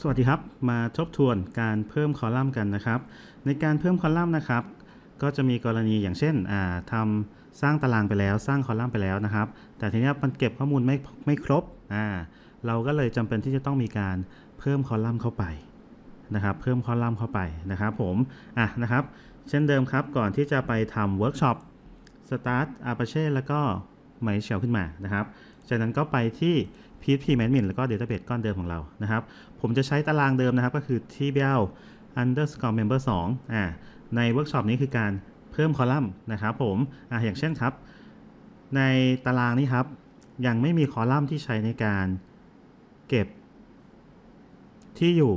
สวัสดีครับ มาทบทวนการเพิ่มคอลัมน์กันนะครับ ในการเพิ่มคอลัมน์นะครับ ก็จะมีกรณีอย่างเช่นอ่าทำสร้างตารางไปแล้ว สร้างคอลัมน์ไปแล้วนะครับ แต่ทีนี้มันเก็บข้อมูลไม่ไม่ครบอ่าเราก็เลยจำเป็นที่จะต้องมีการเพิ่มคอลัมน์เข้าไปนะครับ เพิ่มคอลัมน์เข้าไปนะครับ ผมอะนะครับ เช่นเดิมครับก่อนที่จะไปทำเวิร์กช็อป Start Apache แล้วก็ MyShell ขึ้นมานะครับ จากนั้นก็ไปที่ PHP Admin แล้วก็ Database ก้อนเดิมของเรานะครับ ผมจะใช้ตารางเดิมนะครับ ก็คือ tbl underscore member 2อ่าในเวิร์กช็อปนี้คือการเพิ่มคอลัมน์นะครับผมอ่าอย่างเช่นครับ ในตารางนี้ครับ ยังไม่มีคอลัมน์ที่ใช้ในการเก็บที่อยู่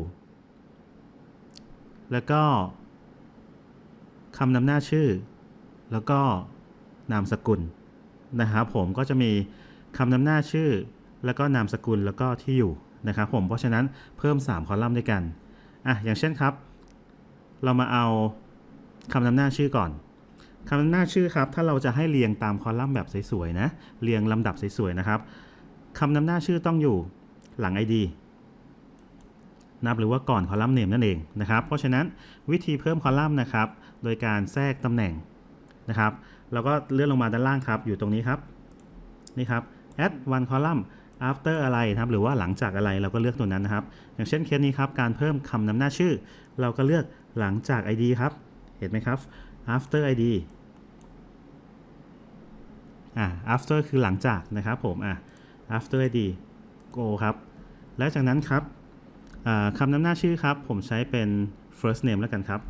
แล้วก็คำนำหน้าชื่อ แล้วก็นามสกุลนะครับผมก็จะมีคำนำหน้าชื่อ แล้วก็นามสกุลแล้วก็ที่อยู่นะครับผมเพราะฉะนั้นเพิ่ม 3 คอลัมน์ด้วยกันอะอย่างเช่นครับ เรามาเอาคำนำหน้าชื่อก่อนคำนำหน้าชื่อครับ ถ้าเราจะให้เรียงตามคอลัมน์แบบสวยๆนะเรียงลำดับสวยๆนะครับคำนำหน้าชื่อต้องอยู่หลัง ID นับหรือว่าก่อนคอลัมน์เนมนั่นเองนะครับ เพราะฉะนั้นวิธีเพิ่มคอลัมน์นะครับ โดยการแทรกตำแหน่งนะครับ แล้วก็เลื่อนลงมาด้านล่างครับ อยู่ตรงนี้ครับ นี่ครับ add one column after อะไรครับหรือว่าหลังจากอะไรเราก็เลือกตัวนั้นนะครับ อย่างเช่นเคสนี้ครับการเพิ่มคำนำหน้าชื่อ เราก็เลือกหลังจาก ID ครับ เห็นไหมครับ after ID อ่า after คือหลังจากนะครับผมอะ after ID go ครับ แล้วจากนั้นครับอ่าคำนำหน้าชื่อครับ ผมใช้เป็น first name แล้วกันครับ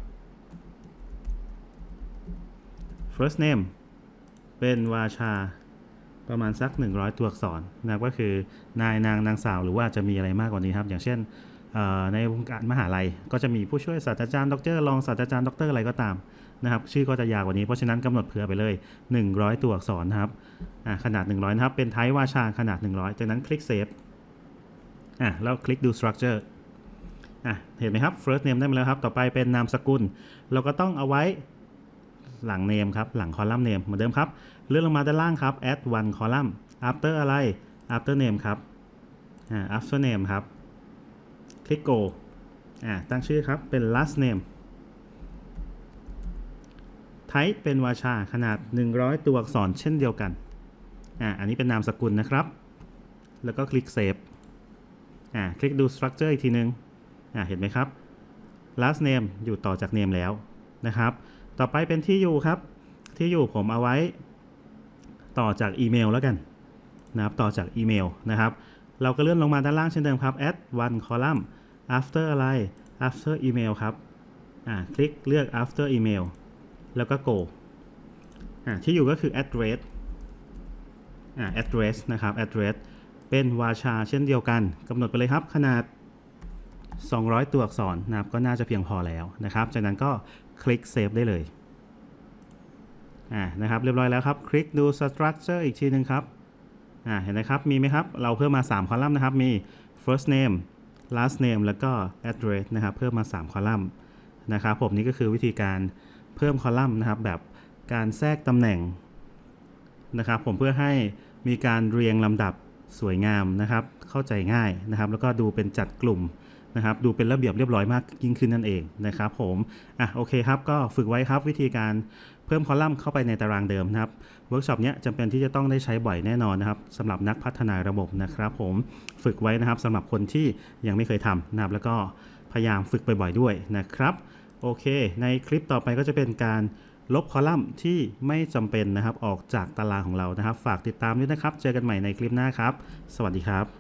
first name เป็นวาชา ประมาณสัก 100 ตัวอักษรนะก็คือนายนางนางสาวหรือว่าจะมีอะไรมากกว่านี้ครับ อย่างเช่นในวงการมหาลัย ก็จะมีผู้ช่วยศาสตราจารย์ดรรองศาสตราจารย์ดรอะไรก็ตามนะครับ ชื่อก็จะยาวกว่านี้เพราะฉะนั้นกำหนดเผื่อไปเลย 100 ตัวอักษรนะครับอ่าขนาด 100 นะครับ เป็นไทป์วาชาขนาด 100 จากนั้นคลิกเซฟอะแล้วคลิกดู structure อะเห็นไหมครับ first name ได้มาแล้วครับ ต่อไปเป็นนามสกุล เราก็ต้องเอาไว้ หลัง name ครับ หลัง column name เหมือนเดิมครับ เลื่อนลงมาด้านล่างครับ add one column after อะไร after name ครับ อ่า after name ครับ คลิก go อ่า ตั้งชื่อครับ เป็น last name type เป็นวาชาขนาด 100 ตัวอักษรเช่นเดียวกัน อ่า อันนี้เป็นนามสกุลนะครับ แล้วก็คลิก save อ่า คลิกดู structure อีกทีนึง อ่า เห็นไหมครับ last name อยู่ต่อจาก name แล้วนะครับ ต่อไปเป็นที่อยู่ครับ ที่อยู่ผมเอาไว้ ต่อจากอีเมลแล้วกันนะครับต่อจากอีเมลนะครับ เราก็เลื่อนลงมาด้านล่างเช่นเดิมครับ add one column after อะไร after email ครับอ่าคลิกเลือก after email แล้วก็ go อ่าที่อยู่ก็คือ address อ่า address นะครับ address เป็นวาชาเช่นเดียวกันกำหนดไปเลยครับขนาด 200 ตัวอักษรนะครับก็น่าจะเพียงพอแล้วนะครับ จากนั้นก็คลิกเซฟได้เลยอ่านะครับเรียบร้อยแล้วครับ คลิกดู structure อีกทีหนึ่งครับอ่าเห็นไหมครับมีไหมครับ เราเพิ่มมา 3 คอลัมน์นะครับ มี first name last name แล้วก็ address นะครับ เพิ่มมา 3 คอลัมน์นะครับผมนี่ก็คือวิธีการเพิ่มคอลัมน์นะครับ แบบการแทรกตำแหน่งนะครับผมเพื่อให้มีการเรียงลำดับสวยงามนะครับ เข้าใจง่ายนะครับ แล้วก็ดูเป็นจัดกลุ่ม นะครับดูเป็นระเบียบเรียบร้อยมากยิ่งขึ้นนั่นเองนะครับผมอะโอเคครับก็ฝึกไว้ครับวิธีการเพิ่มคอลัมน์เข้าไปในตารางเดิมนะครับเวิร์กช็อปเนี้ยจำเป็นที่จะต้องได้ใช้บ่อยแน่นอนนะครับสำหรับนักพัฒนาระบบนะครับผมฝึกไว้นะครับสำหรับคนที่ยังไม่เคยทำนะครับแล้วก็พยายามฝึกบ่อยๆด้วยนะครับโอเค ในคลิปต่อไปก็จะเป็นการลบคอลัมน์ที่ไม่จำเป็นนะครับออกจากตารางของเรานะครับ ฝากติดตามด้วยนะครับ เจอกันใหม่ในคลิปหน้าครับ สวัสดีครับ